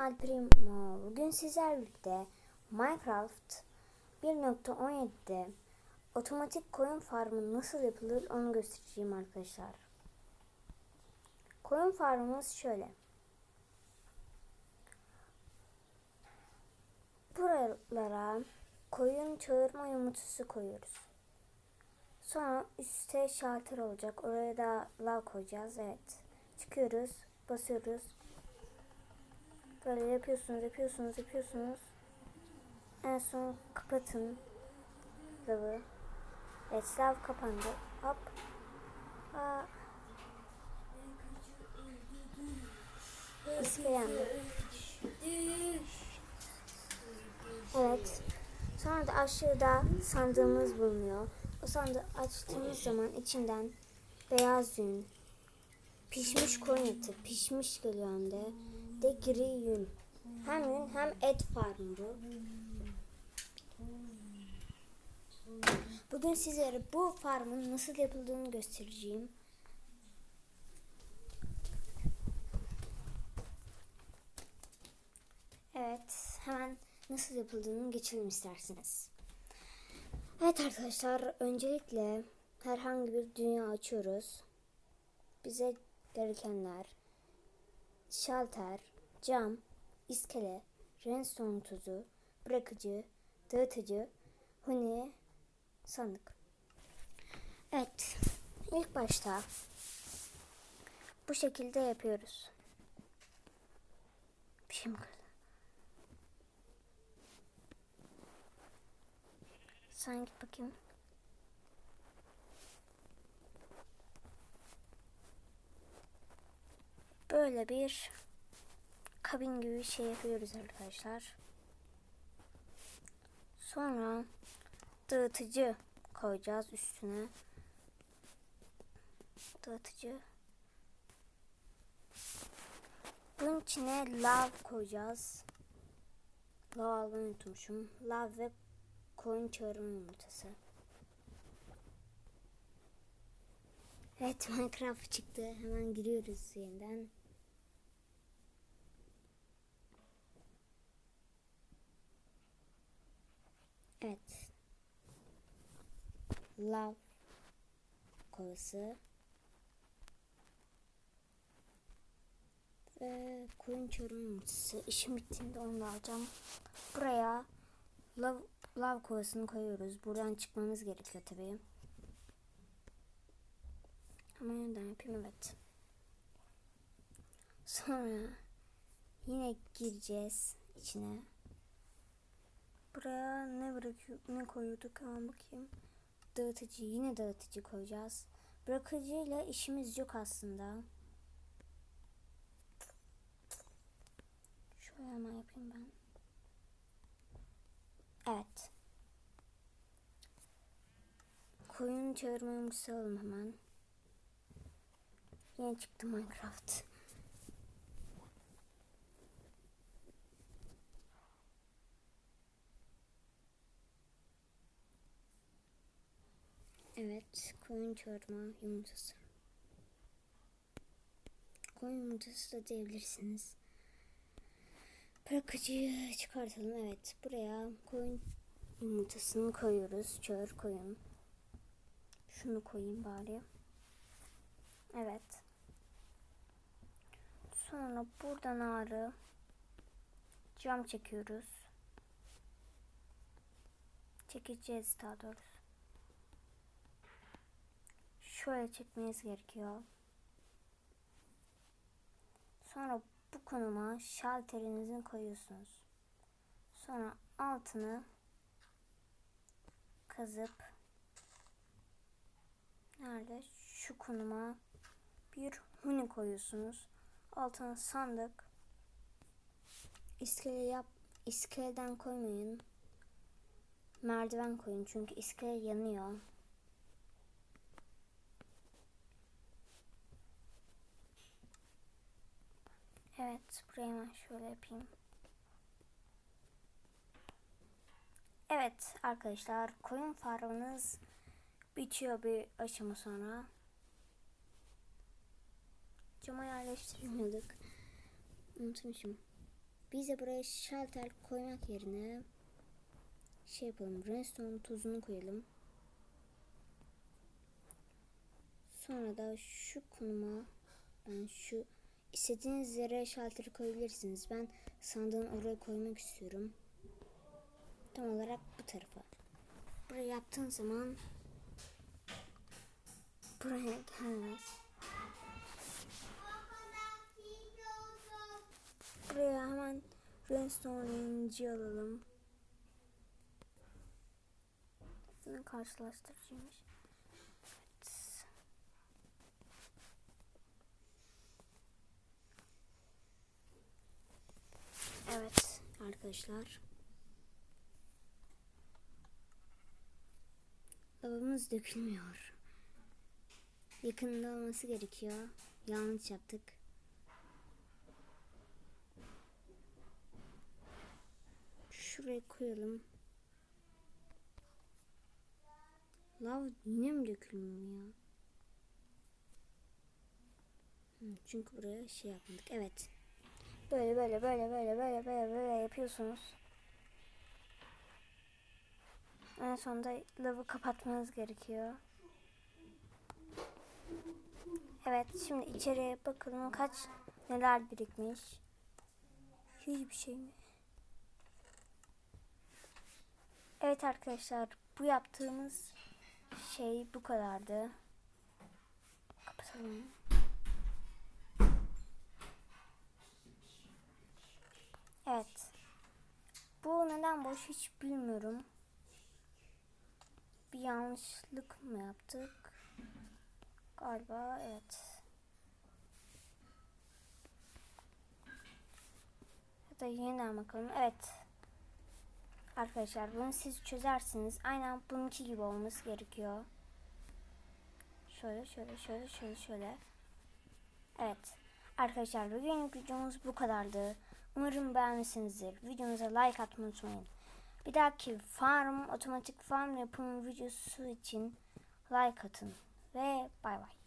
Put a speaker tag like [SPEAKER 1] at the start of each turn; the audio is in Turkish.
[SPEAKER 1] Alprimo. Bugün sizlerle birlikte Minecraft 1.17'de otomatik koyun farmı nasıl yapılır onu göstereceğim arkadaşlar. Koyun farmımız şöyle. Buralara koyun çağırma yumurtası koyuyoruz. Sonra üstte şalter olacak. Oraya da lav koyacağız. Evet. Çıkıyoruz. Basıyoruz. Böyle yapıyorsunuz, yapıyorsunuz, yapıyorsunuz. En son kapatın lavı. Evet, lav kapandı. Hop. Aa. İske yandı. Evet. Sonra da aşağıda sandığımız bulunuyor. O sandığı açtığımız zaman içinden beyaz yün, pişmiş koyun eti, pişmiş geliyor hem de, de gri yün. Hem yün hem et farmı bu. Bugün sizlere bu farmın nasıl yapıldığını göstereceğim. Evet, hemen nasıl yapıldığını geçelim isterseniz. Evet arkadaşlar, öncelikle herhangi bir dünya açıyoruz. Bize gerekenler şalter, cam, iskele, redstone tuzu, bırakıcı, dağıtıcı, huni, sandık. Evet, ilk başta bu şekilde yapıyoruz. Bir şey mi kırdı? Sen bakayım. Böyle bir kabin gibi bir şey yapıyoruz arkadaşlar. Sonra dağıtıcı koyacağız üstüne. Dağıtıcı. Bunun içine lav koyacağız. Lav almayı unutmuşum. Lav ve koyun çağırma yumurtası. Evet Minecraft çıktı. Hemen giriyoruz yeniden. Evet. Love kovası. Ve koyun yumurtası. İşim bittiğinde onu alacağım. Buraya lav, lav kovasını koyuyoruz. Buradan çıkmamız gerekiyor tabii. Ama yeniden yapayım evet. Sonra yine gireceğiz içine. Buraya ne bırakıyor ne koyuyorduk hemen bakayım. Dağıtıcı yine dağıtıcı koyacağız. Bırakıcıyla işimiz yok aslında. Şöyle hemen yapayım ben. Evet. Koyun çağırma yumurtası alalım hemen. Yine çıktı Minecraft. Evet, koyun çağırma yumurtası. Koyun yumurtası da diyebilirsiniz. Bırakıcıyı çıkartalım. Evet, buraya koyun yumurtasını koyuyoruz. Çağır koyun. Şunu koyayım bari. Evet. Sonra buradan ağrı cam çekiyoruz. Çekeceğiz daha doğrusu. Şöyle çekmeniz gerekiyor. Sonra bu konuma şalterinizi koyuyorsunuz. Sonra altını kazıp nerede şu konuma bir huni koyuyorsunuz. Altına sandık. İskele yap iskeleden koymayın. Merdiven koyun çünkü iskele yanıyor. Evet, hemen şöyle yapayım. Evet arkadaşlar, koyun farmınız bitiyor bir aşama sonra. Cama yerleştirmiyorduk. Unutmuşum. Biz de buraya şalter koymak yerine şey yapalım. Redstone tuzunu koyalım. Sonra da şu konuma ben şu istediğiniz yere şalteri koyabilirsiniz. Ben sandığın oraya koymak istiyorum. Tam olarak bu tarafa. Buraya yaptığın zaman buraya gelmez. Buraya hemen redstone renci alalım. Karşılaştırıcıymış. Evet. Evet arkadaşlar. Lavabımız dökülmüyor. Yakında olması gerekiyor. Yanlış yaptık. Şuraya koyalım. Lav yine mi dökülmüyor Çünkü buraya şey yapmadık. Evet. Böyle böyle böyle böyle böyle böyle böyle yapıyorsunuz. En sonunda lavı kapatmanız gerekiyor. Evet şimdi içeriye bakalım kaç neler birikmiş. Hiçbir şey mi? Evet arkadaşlar bu yaptığımız şey bu kadardı. Kapatalım. Evet. Bu neden boş hiç bilmiyorum. Bir yanlışlık mı yaptık? Galiba evet. Ya da yeniden bakalım. Evet. Arkadaşlar bunu siz çözersiniz. Aynen bununki gibi olması gerekiyor. Şöyle şöyle şöyle şöyle şöyle. Evet. Arkadaşlar bugün videomuz bu kadardı. Umarım beğenmişsinizdir. Videomuza like atmayı unutmayın. Bir dahaki farm, otomatik farm yapımı videosu için like atın. Ve bay bay.